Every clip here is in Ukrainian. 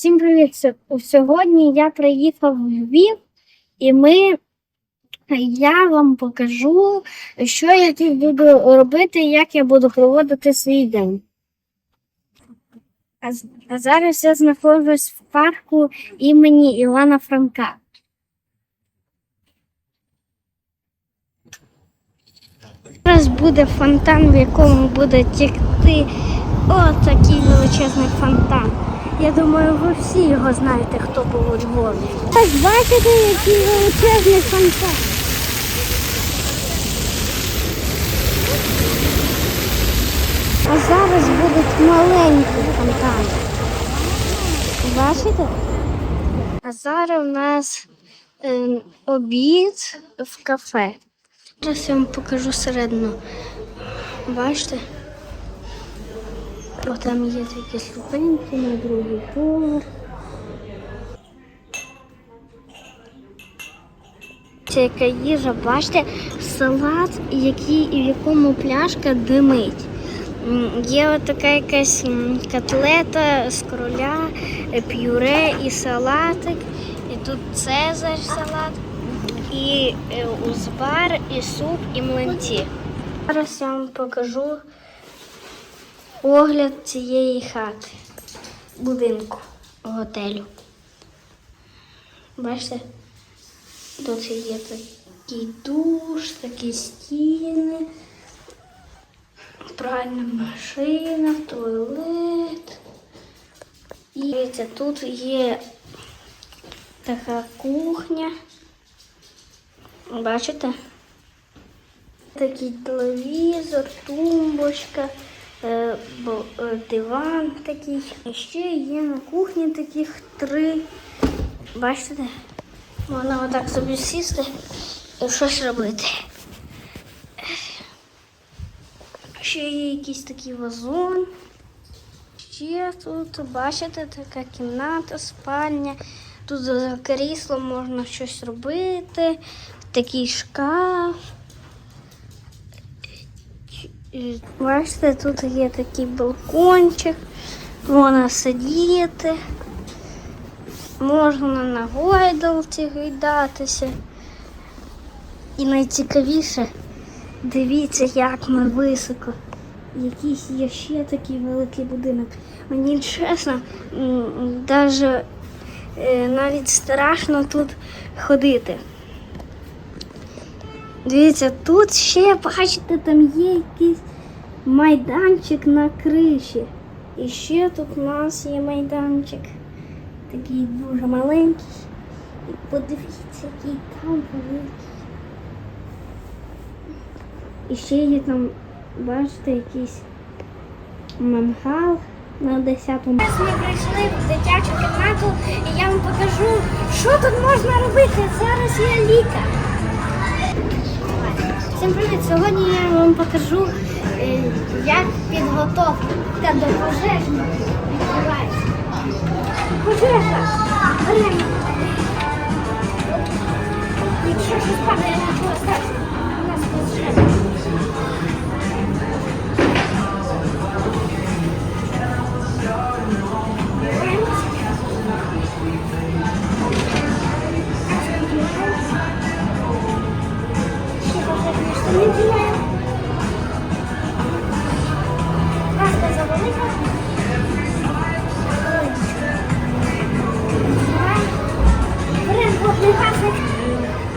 Всім привіт! Сьогодні я приїхав в Львів і ми, я вам покажу, що я тут буду робити, як я буду проводити свій день. А, а зараз я знаходжусь в парку імені Івана Франка. Зараз буде фонтан, в якому буде тікти о, такий величезний фонтан. Я думаю, ви всі його знаєте, хто був у Львові. Ось бачите, який величезний фонтан. А зараз будуть маленькі фонтани. Бачите? А зараз у нас е, обід в кафе. Зараз я вам покажу середину. Бачите? О, там є такі ступеньки на другий поверх. Це яка їжа, бачите, салат, який, в якому пляшка димить. Є от така якась котлета з кроля, е, пюре і салатик. І тут цезарь салат, і е, узвар, і суп, і млинці. Зараз я вам покажу огляд цієї хати, будинку, готелю. Бачите? Тут є такий душ, такі стіни, пральна машина, туалет. І дивіться, тут є така кухня. Бачите? Такий телевізор, тумбочка, бо- диван такий. І ще є на кухні таких три. Бачите? Можна отак собі сісти і щось робити. Ще є якийсь такий вазон. Ще тут, бачите, така кімната, спальня. Тут за кріслом можна щось робити. Такий шкаф. Бачите, тут є такий балкончик, можна сидіти, можна на гойдалці гойдатися. І найцікавіше, дивіться, як ми високо. Якийсь є ще такий великий будинок. Мені чесно, даже, е, навіть страшно тут ходити. Дивіться, тут ще, бачите, там є якийсь майданчик на криші. І ще тут у нас є майданчик. Такий дуже маленький. І подивіться, який там великий. І ще є там, бачите, якийсь мангал на 10-му. Зараз ми прийшли в дитячу кімнату і я вам покажу, що тут можна робити. Зараз я лікар. Всім привіт! Сьогодні я вам покажу, е, як підготовка до пожежі відбувається. Пожежа! Якщо щось падає, страшного.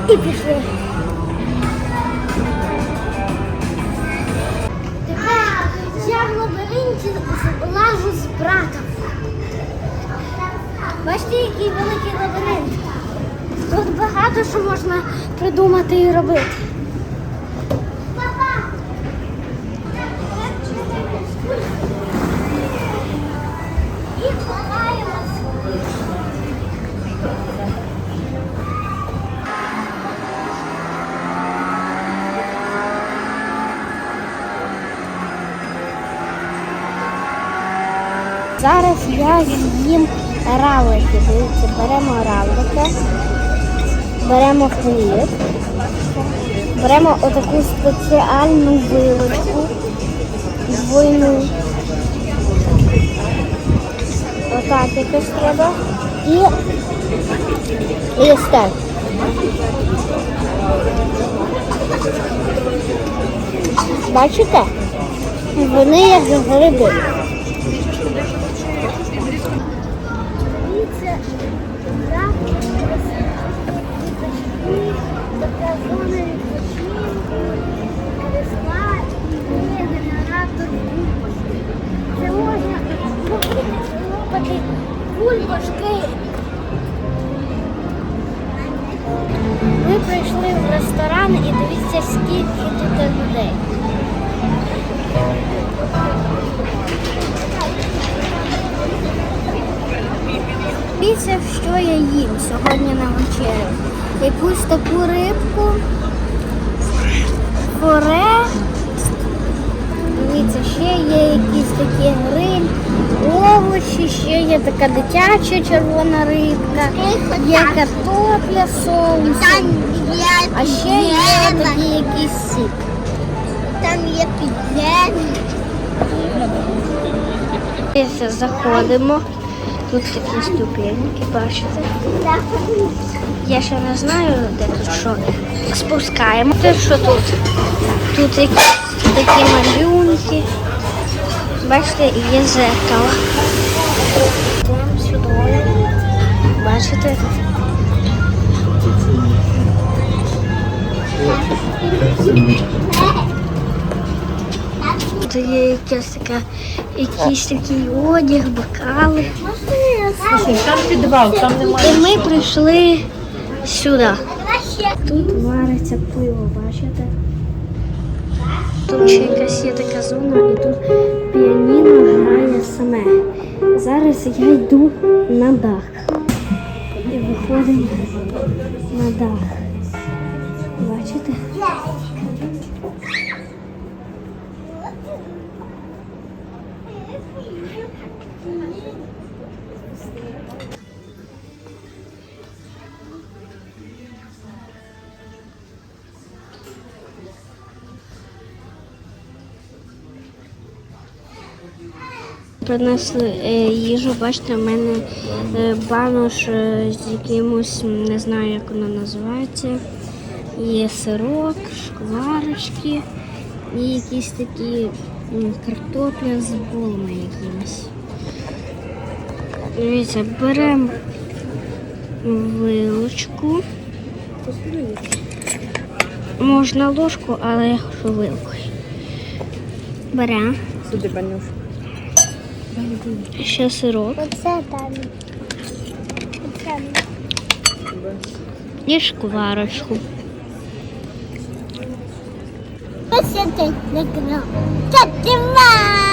І пішли. Тепер я в лабіринті лажу з братом. Бачите, який великий лабіринт. Тут багато що можна придумати і робити. Зараз я з'їм равлики. Дивіться, беремо равлика, беремо хліб, беремо отаку спеціальну вилочку двойну. Отак якось треба. І, так. Бачите? Вони як гриби. В і дивіться, скільки тут людей. Дивіться, що я їм сьогодні на вечерю. Якусь таку рибку. Форе. Дивіться, ще є якісь такі гриль, овочі, ще є така дитяча червона рибка, є картопля з соусом, а ще є такий якийсь сік. Там є підземні. Заходимо. Тут такі ступеньки, бачите? Я ще не знаю, де тут що. Спускаємо. Те, що тут? Тут якісь такі малюнки. Бачите, є зеркало. Йдемо сюди. Бачите? Тут є якась така, якийсь такий одяг, бокали. Там підвал, там немає. І ми прийшли сюди. Тут вариться пиво, бачите? Тут ще якась є така зона, і тут піаніно грає саме. Зараз я йду на дах. І виходимо на дах. Бачите? Принесли е, їжу, бачите, в мене е, банош е, з якимось, не знаю, як воно називається. Є сирок, шкварочки і якісь такі картопля з булами якимись. Дивіться, беремо вилочку. Можна ложку, але я хочу вилкою. Беремо. Сюди, Банюш. Ще сирок. Оце там. Оце. І шкварочку. しててだけど、キャッチンバー